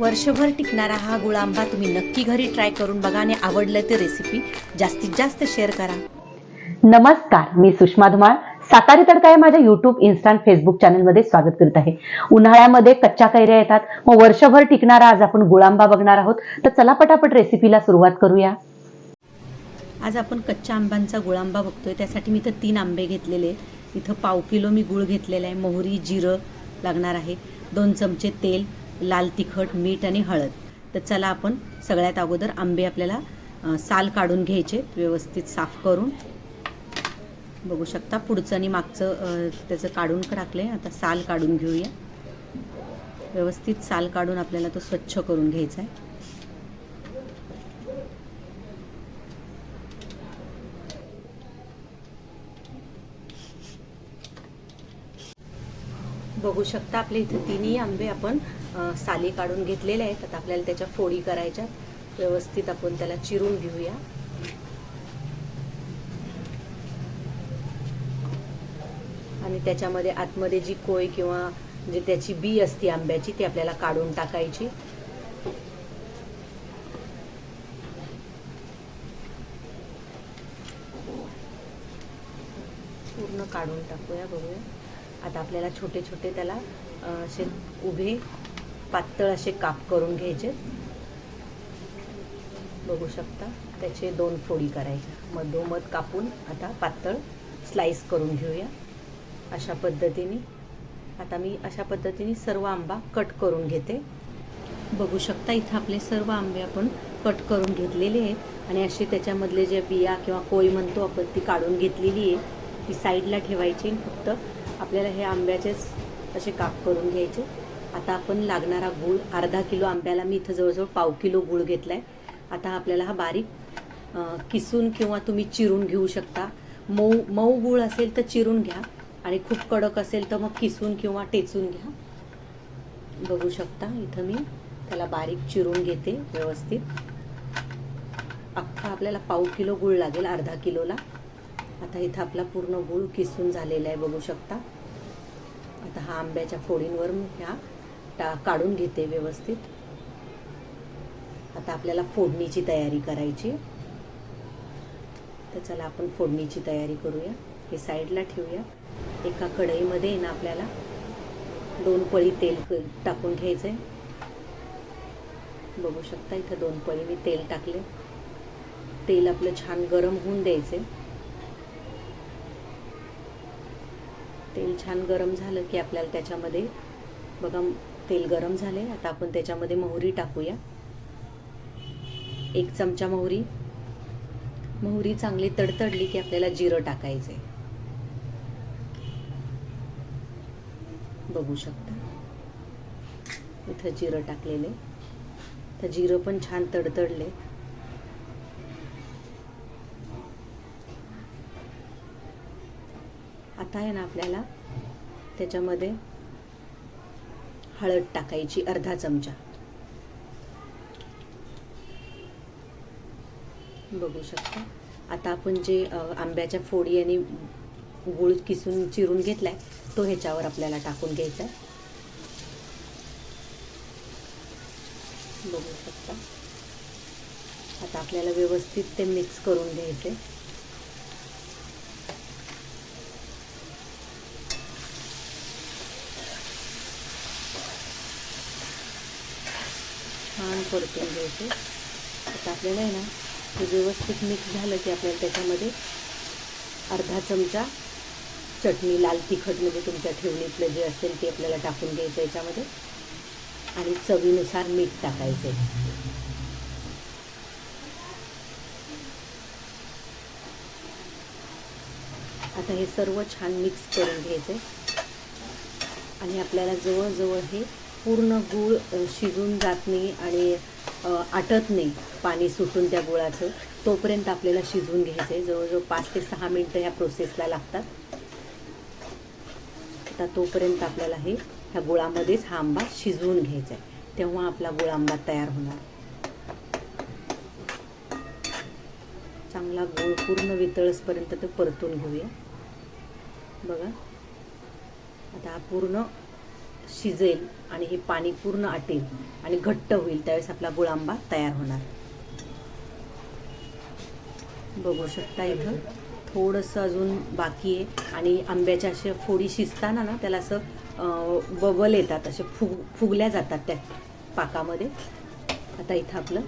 वर्षभर टिकणारा हा गुळ आंबा तुम्ही नक्की घरी ट्राय करून बघा आणि आवडलं तर रेसिपी जास्तीत जास्त शेअर करा. नमस्कार मी सुषमा धुमाळ. सातारी तडका या माझ्या युट्यूब इन्स्टा आणि फेसबुक चॅनलमध्ये स्वागत करत आहे. उन्हाळ्यामध्ये कच्च्या कैऱ्या येतात. मग वर्षभर टिकणारा आज आपण गुळांबा बघणार आहोत. तर चला पटापट रेसिपीला सुरुवात करूया. आज आपण कच्च्या आंब्यांचा गुळांबा बघतोय. त्यासाठी मी इथं तीन आंबे घेतलेले इथं पाव किलो मी गुळ घेतलेला आहे. मोहरी जिरं लागणार आहे. दोन चमचे तेल. लाल तिखट मीठ आणि हळद. तर चला आपण सगळ्यात अगोदर आंबे आपल्याला साल काढून घ्यायचे व्यवस्थित साफ करून. बघू शकता पुढचं आणि मागचं त्याचं काढून टाकलं आहे आता साल काढून घेऊया. व्यवस्थित साल काढून आपल्याला तो स्वच्छ करून घ्यायचा आहे. बघू शकता. आपले इथे तिन्ही आंबे आपण साली काढून घेतलेले आहेत. आता आपल्याला त्याच्या फोडी करायच्या व्यवस्थित आपण त्याला चिरून घेऊया. आणि त्याच्यामध्ये आतमध्ये जी कोय किंवा जे त्याची बी असते आंब्याची ती आपल्याला काढून टाकायची. पूर्ण काढून टाकूया बघूया. आता आपल्याला छोटे छोटे त्याला असे उभे पातळ असे काप करून घ्यायचे. बघू शकता त्याचे दोन फोडी करायच्या मधोमध कापून आता पातळ स्लाइस करून घेऊया. अशा पद्धतीने. आता मी अशा पद्धतीने सर्व आंबा कट करून घेते. बघू शकता इथं आपले सर्व आंबे आपण कट करून घेतलेले आहेत. आणि असे त्याच्यामधले जे बिया किंवा कोळी म्हणतो आपण ती काढून घेतलेली आहे. ती साईडला ठेवायची फक्त आपल्याला हे आंब्याचेच असे काप करून घ्यायचे. आता आपण लागणारा गूळ अर्धा किलो आंब्याला मी इथं जवळजवळ पाव किलो गूळ घेतला आहे आता आपल्याला हा बारीक किसून किंवा तुम्ही चिरून घेऊ शकता. मऊ मऊ गूळ असेल तर चिरून घ्या आणि खूप कडक असेल तर मग किसून किंवा टेचून घ्या. बघू शकता इथं मी त्याला बारीक चिरून घेते व्यवस्थित. अख्खा आपल्याला पाव किलो गूळ लागेल अर्धा किलोला. आता इथं आपला पूर्ण गूळ किसून झालेला आहे बघू शकता. आता हा आंब्याच्या फोडींवर ह्या टा काढून घेते व्यवस्थित. आता आपल्याला फोडणीची तयारी करायची. तर चला आपण फोडणीची तयारी करूया. हे साईडला ठेवूया. एका कढईमध्ये ना आपल्याला दोन पळी तेल क- टाकून घ्यायचं आहे बघू शकता इथं दोन पळी मी तेल टाकले. तेल आपलं छान गरम होऊन द्यायचे तेल छान गरम झालं की आपल्याला त्याच्यामध्ये बघा तेल गरम झाले आता आपण त्याच्यामध्ये मोहरी टाकूया. एक चमचा मोहरी. मोहरी चांगली तडतडली की आपल्याला जिरं टाकायचंय. बघू शकता. इथं जिरं टाकलेले तर जिरं पण छान तडतडले आता आहे ना आपल्याला त्याच्यामध्ये हळद टाकायची अर्धा चमचा. बघू शकता. आता आपण जे आंब्याच्या फोडी आणि गुळ किसून चिरून घेतलाय तो ह्याच्यावर आपल्याला टाकून घ्यायचा आहे बघू शकता. आता आपल्याला व्यवस्थित ते मिक्स करून घ्यायचे छान परतून घ्यायचे. आता आपल्याला आहे ना ते व्यवस्थित मिक्स झालं की आपल्याला त्याच्यामध्ये अर्धा चमचा चटणी लाल तिखट म्हणजे तुमच्या ठेवणीतलं जे असेल ते आपल्याला टाकून घ्यायचं याच्यामध्ये. आणि चवीनुसार मीठ टाकायचं. आहे आता हे सर्व छान मिक्स करून घ्यायचं आहे आणि आपल्याला जवळजवळ हे पूर्ण गूळ शिजून जात नाही आणि आटत नाही पाणी सुटून त्या गुळाचं. तोपर्यंत आपल्याला शिजवून घ्यायचं आहे जवळजवळ पाच ते सहा मिनटं ह्या प्रोसेसला लागतात. आता तोपर्यंत आपल्याला हे ह्या गुळामध्येच हा आंबा शिजवून घ्यायचा आहे तेव्हा आपला गुळ आंबा तयार होणार. चांगला गूळ पूर्ण वितळसपर्यंत ते परतून घेऊया. बघा. आता हा पूर्ण शिजेल आणि हे पाणी पूर्ण आटेल आणि घट्ट होईल त्यावेळेस आपला गुळांबा तयार होणार. बघू शकता इथं थोडंसं अजून बाकी आहे आणि आंब्याच्या अशा फोडी शिजताना ना त्याला असं बबल येतात असे फुग फुगल्या जातात त्या पाकामध्ये. आता इथं आपलं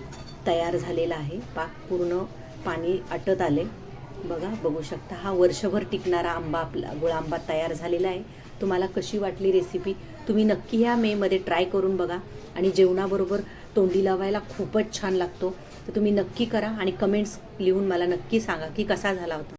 तयार झालेलं आहे. पाक पूर्ण पाणी आटत आले बघा बघू शकता हा वर्षभर टिकणारा आंबा आपला गुळांबा तयार झालेला आहे. तुम्हाला कशी वाटली रेसिपी तुम्ही नक्की ह्या मेमध्ये ट्राय करून बघा. आणि जेवणाबरोबर तोंडी लावायला खूपच छान लागतो. तर तुम्ही नक्की करा आणि कमेंट्स लिहून मला नक्की सांगा की कसा झाला होता.